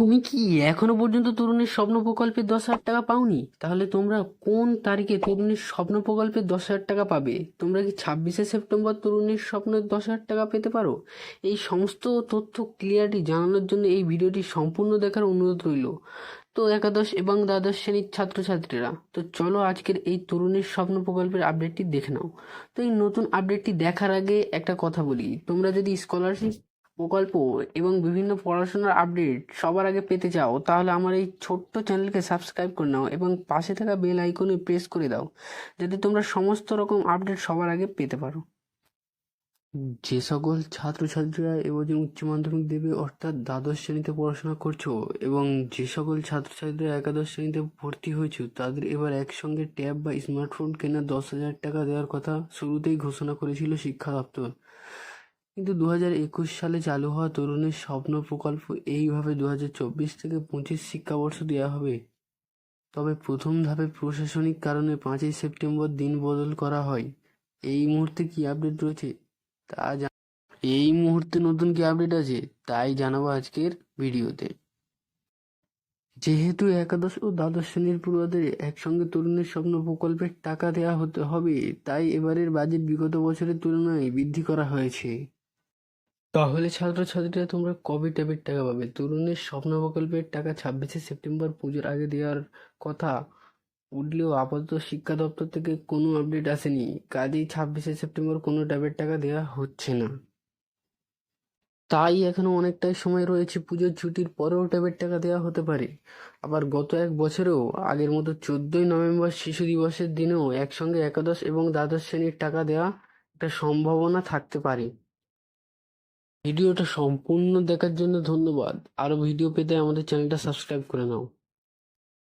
তুমি কি এখনও পর্যন্ত তরুণের স্বপ্ন প্রকল্পের দশ হাজার টাকা পাওনি? তাহলে তোমরা কোন তারিখে তরুণের স্বপ্ন প্রকল্পের দশ হাজার টাকা পাবে? তোমরা কি ছাব্বিশে সেপ্টেম্বর তরুণের স্বপ্নের দশ হাজার টাকা পেতে পারো? এই সমস্ত তথ্য ক্লিয়ারটি জানানোর জন্য এই ভিডিওটি সম্পূর্ণ দেখার অনুরোধ রইল। তো একাদশ এবং দ্বাদশ শ্রেণির ছাত্রছাত্রীরা, তো চলো আজকের এই তরুণের স্বপ্ন প্রকল্পের আপডেটটি দেখে নাও। তো এই নতুন আপডেটটি দেখার আগে একটা কথা বলি। তোমরা যদি স্কলারশিপ প্রকল্প এবং বিভিন্ন পড়াশোনার আপডেট সবার আগে পেতে চাও, তাহলে আমার এই ছোট্ট চ্যানেলকে সাবস্ক্রাইব করে নাও এবং পাশে থাকা বেল আইকনে প্রেস করে দাও, যাতে তোমরা সমস্ত রকম আপডেট সবার আগে পেতে পারো। যে সকল ছাত্রছাত্রীরা এবছর উচ্চ মাধ্যমিক দেবে, অর্থাৎ দ্বাদশ শ্রেণীতে পড়াশোনা করছ এবং যে সকল ছাত্রছাত্রীরা একাদশ শ্রেণীতে ভর্তি হয়েছো, তাদের এবার একসঙ্গে ট্যাব বা স্মার্টফোন কেনার দশ হাজার টাকা দেওয়ার কথা শুরুতেই ঘোষণা করেছিল শিক্ষা দপ্তর। কিন্তু দু হাজার একুশ সালে চালু হওয়া তরুণের স্বপ্ন প্রকল্প এইভাবে দু হাজার চব্বিশ থেকে পঁচিশ শিক্ষাবর্ষ দেওয়া হবে। তবে প্রথম ধাপে প্রশাসনিক কারণে পাঁচই সেপ্টেম্বর দিন বদল করা হয়। এই মুহূর্তে কি আপডেট রয়েছে? তা এই মুহূর্তে নতুন কি আপডেট আছে? তাই জানাব আজকের ভিডিওতে। যেহেতু একাদশ ও দ্বাদশ শ্রেণির পড়ুয়াদের একসঙ্গে তরুণের স্বপ্ন প্রকল্পের টাকা দেওয়া হতে হবে, তাই এবারের বাজেট বিগত বছরের তুলনায় বৃদ্ধি করা হয়েছে। তাহলে ছাত্রছাত্রীরা তোমরা কবে ট্যাবের টাকা পাবে? তরুণের স্বপ্ন প্রকল্পের টাকা ছাব্বিশে সেপ্টেম্বর পুজোর আগে দেওয়ার কথা উঠলেও আপাতত শিক্ষা দপ্তর থেকে কোনো আপডেট আসেনি। কাজেই ছাব্বিশে সেপ্টেম্বর কোনো ট্যাবের টাকা দেওয়া হচ্ছে না। তাই এখনও অনেকটাই সময় রয়েছে পুজোর ছুটির পরেও ট্যাবের টাকা দেওয়া হতে পারে। আবার গত এক বছরেও আগের মতো চোদ্দই নভেম্বর শিশু দিবসের দিনেও একসঙ্গে একাদশ এবং দ্বাদশ শ্রেণির টাকা দেওয়া একটা সম্ভাবনা থাকতে পারে। ভিডিওটা সম্পূর্ণ দেখার জন্য ধন্যবাদ। আরও ভিডিও পেতে আমাদের চ্যানেলটা সাবস্ক্রাইব করে নাও।